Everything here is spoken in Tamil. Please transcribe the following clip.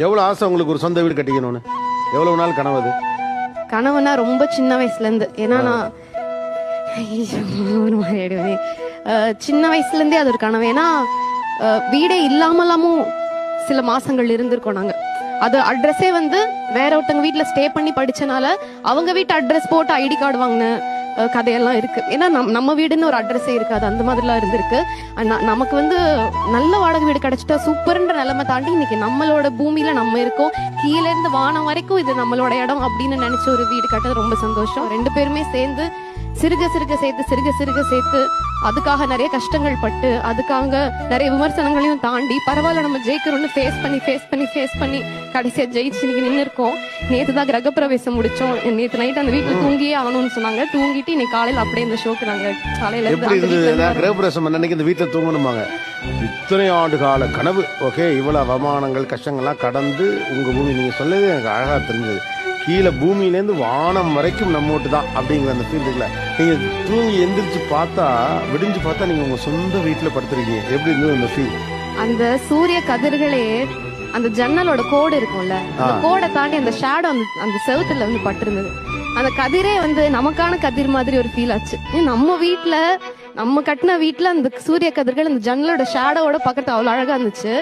எவ்வளவு ஆசை உங்களுக்கு ஒரு சொந்த வீடு கட்டிக்கணும்னு? எவ்வளவு நாள் கனவு அது? கனவுனா ரொம்ப சின்ன வயசுல இருந்து ஏன்னா நான் ஐயோ, ஒரு மாதிரி ஆயிடுவேனே. அஹ், சின்ன வயசுல இருந்தே அது ஒரு கனவு. ஏன்னா அஹ், வீடே இல்லாமலாமும் சில மாசங்கள் இருந்திருக்கோம் நாங்க. அது அட்ரஸே வந்து வேற ஒருத்தவங்க வீட்ல ஸ்டே பண்ணி படிச்சனால அவங்க வீட்டு அட்ரஸ் போட்டு ஐடி கார்டு வாங்கின. அஹ், கதையெல்லாம் இருக்கு. ஏன்னா நம் நம்ம வீடுன்னு ஒரு அட்ரஸே இருக்காது. அந்த மாதிரிலாம் இருந்திருக்கு. நமக்கு வந்து நல்ல வாடகை வீடு கிடைச்சிட்டா சூப்பர்ன்ற நிலைமை தாண்டி இன்னைக்கு நம்மளோட பூமியில நம்ம இருக்கோம். கீழே இருந்து வானம் வரைக்கும் இது நம்மளோட இடம் அப்படின்னு நினைச்ச ஒரு வீடு கட்டது ரொம்ப சந்தோஷம். ரெண்டு பேருமே சேர்ந்து சிறுக சிறுக சேர்த்து சிறுக சிறுக சேர்த்து அதுக்காக நிறைய கஷ்டங்கள் பட்டு அதுக்காக நிறைய விமர்சனங்களையும் தாண்டி பரவாயில்ல நம்ம ஜெயிக்கிறோம்னு ஃபேஸ் பண்ணி ஃபேஸ் பண்ணி ஃபேஸ் பண்ணி கடைசியா ஜெயிச்சு இன்னைக்கு நின்று இருக்கோம் நேத்து தான் கிரகப்பிரவேசம் முடிச்சோம். நேத்து நைட் அந்த வீட்டுல தூங்கியே ஆகணும்னு சொன்னாங்க. தூங்கிட்டு இன்னைக்கு காலையில அப்படியே இந்த ஷோக்கு நாங்க காலையில கிரகப்பிரவேசம் அன்னைக்கு இந்த வீட்டில் தூங்கணுமாங்க. இத்தனை ஆண்டு கால கனவு. ஓகே இவ்வளவு அவமானங்கள் கஷ்டங்கள்லாம் கடந்து உங்க பூமி நீங்க சொல்லவே எனக்கு அழகா தெரிஞ்சது. கீழே பூமியிலேருந்து வானம் வரைக்கும் நம்ம வீட்டு தான் அப்படிங்கிற அந்த ஃபீல் இருக்குல்ல? நீங்க தூங்கி எந்திரிச்சு பார்த்தா விடிஞ்சு பார்த்தா நீங்க உங்க சொந்த வீட்டில் படுத்துருக்கீங்க. எப்படி இருந்தது அந்த ஃபீல் அந்த சூரிய கதிர்களே அந்த ஜன்னலோட கோடு இருக்கும்ல அந்த. கோடை தாண்டி அந்த ஷேடோ அந்த அந்த செவுத்துல வந்து பட்டிருந்தது. அந்த கதிரே வந்து நமக்கான கதிர் மாதிரி ஒரு ஃபீல் ஆச்சு. நம்ம வீட்ல நம்ம கட்டின வீட்ல அந்த சூரிய கதிர்கள் அந்த ஜன்னலோட ஷேடோவோட பக்கத்து அவ்வளவு அழகா இருந்துச்சு.